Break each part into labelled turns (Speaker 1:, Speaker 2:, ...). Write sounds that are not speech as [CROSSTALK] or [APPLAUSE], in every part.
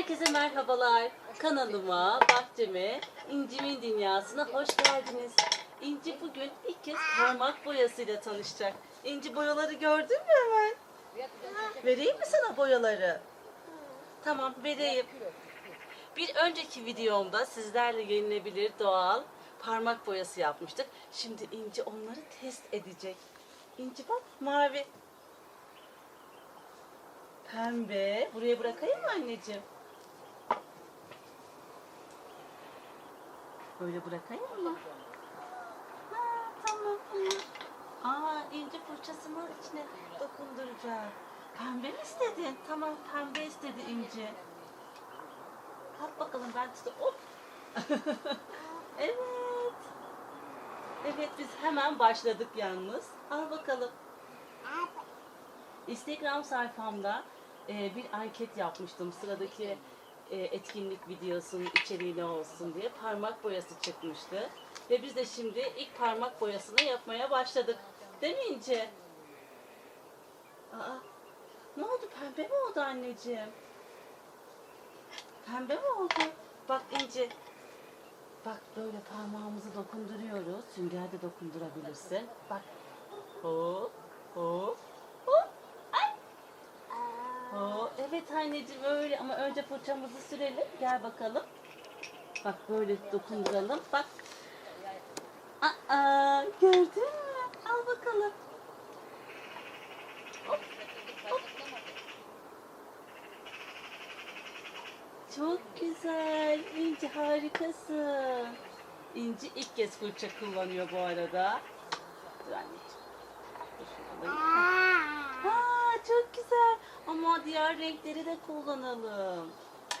Speaker 1: Herkese merhabalar. Kanalıma, bahçeme, İnci'min dünyasına hoş geldiniz. İnci bugün ilk kez parmak boyasıyla tanışacak. İnci boyaları gördün mü hemen? Vereyim mi sana boyaları? Tamam vereyim. Bir önceki videomda sizlerle yenilebilir doğal parmak boyası yapmıştık. Şimdi İnci onları test edecek. İnci bak mavi. Pembe. Buraya bırakayım mı anneciğim? Böyle bırakayım mı? Ha, tamam. Aa, ince fırçasını içine dokunduracağım. Pembe mi istedin? Tamam, pembe istedi ince. Kalk bakalım ben size hop. [LAUGHS] evet. Evet biz hemen başladık yalnız. Al bakalım. Instagram sayfamda e, bir anket yapmıştım. Sıradaki etkinlik videosunun içeriği ne olsun diye parmak boyası çıkmıştı. Ve biz de şimdi ilk parmak boyasını yapmaya başladık. Değil mi İnce? Aa, ne oldu? Pembe mi oldu anneciğim? Pembe mi oldu? Bak İnce. Bak böyle parmağımızı dokunduruyoruz. Sünger de dokundurabilirsin. Bak. Hop, hop. Evet anneciğim öyle ama önce fırçamızı sürelim. Gel bakalım. Bak böyle dokunduralım. Bak. Aa, gördün mü? Al bakalım. Hop, hop. Çok güzel. İnci harikasın. İnci ilk kez fırça kullanıyor bu arada. Dur anneciğim. Dur çok güzel. Ama diğer renkleri de kullanalım. [GASPS]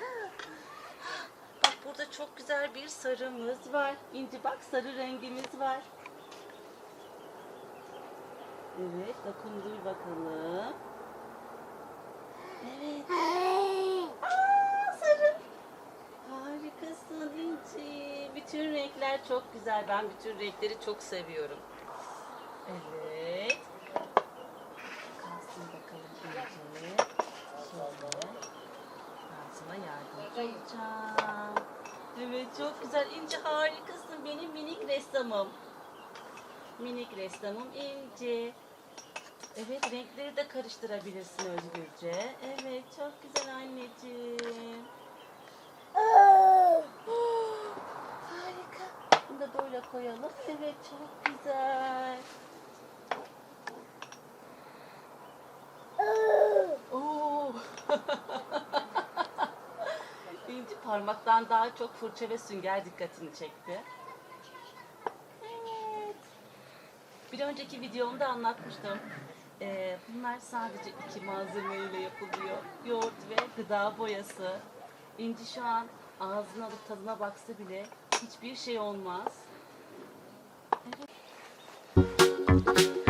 Speaker 1: Bak burada çok güzel bir sarımız var. İnci bak sarı rengimiz var. Evet dokundur bakalım. Evet. Aa, sarı. Harikasın İnci. Bütün renkler çok güzel. Ben bütün renkleri çok seviyorum. Evet. Kalsın bakalım İnci. Şöyle. Ben sana yardımcı olacağım. Evet çok güzel. İnci harikasın. Benim minik ressamım. Minik ressamım İnci. Evet renkleri de karıştırabilirsin özgürce. Evet çok güzel anneciğim. [GASPS] Harika. Bunu da böyle koyalım. Evet çok güzel. Oo. İnci parmaktan daha çok fırça ve sünger dikkatini çekti. Evet. Bir önceki videomda anlatmıştım. Ee, bunlar sadece iki malzemeyle yapılıyor. Yoğurt ve gıda boyası. İnci şu an ağzına alıp tadına baksa bile hiçbir şey olmaz. Biz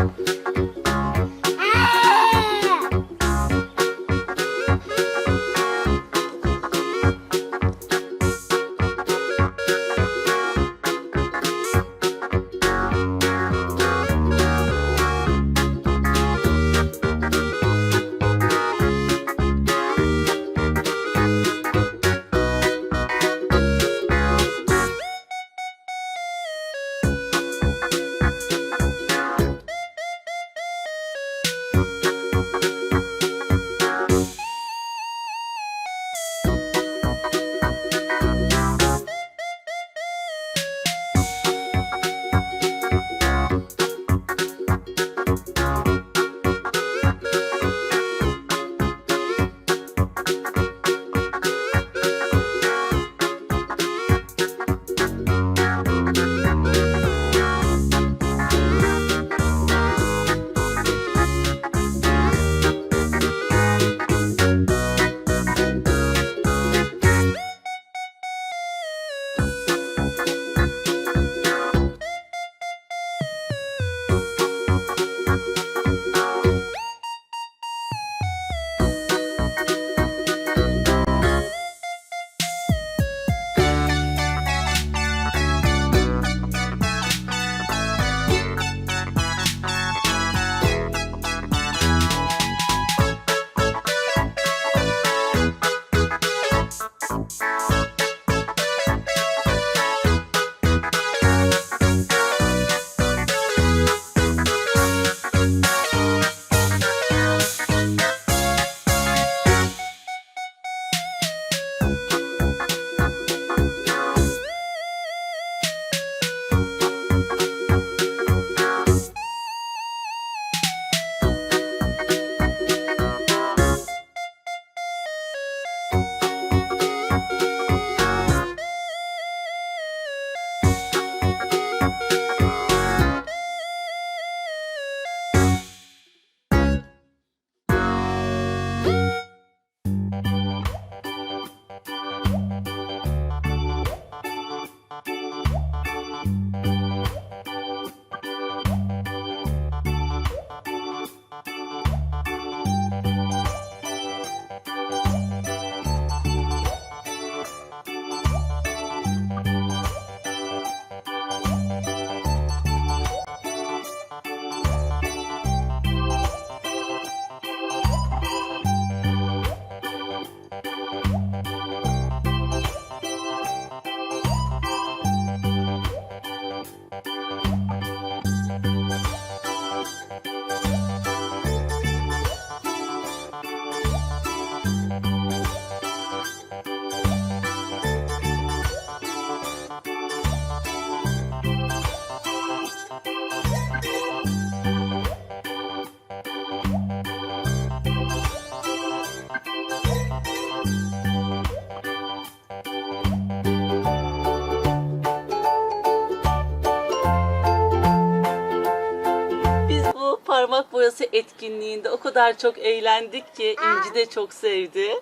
Speaker 1: boyası etkinliğinde o kadar çok eğlendik ki İnci de çok sevdi.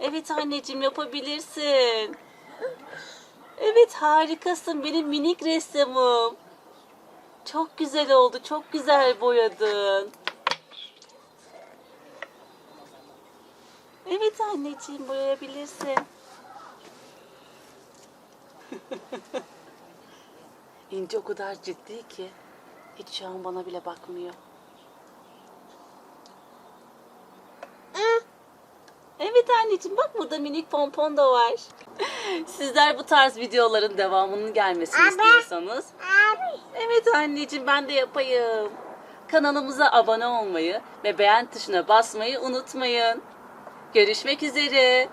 Speaker 1: Evet anneciğim yapabilirsin. Evet harikasın benim minik ressamım. Çok güzel oldu. Çok güzel boyadın. Evet anneciğim boyayabilirsin. [LAUGHS] İnci o kadar ciddi ki hiç şu an bana bile bakmıyor. Evet anneciğim bak burada minik pompon da var. [LAUGHS] Sizler bu tarz videoların devamının gelmesini istiyorsanız. Evet anneciğim ben de yapayım. Kanalımıza abone olmayı ve beğen tuşuna basmayı unutmayın. Görüşmek üzere.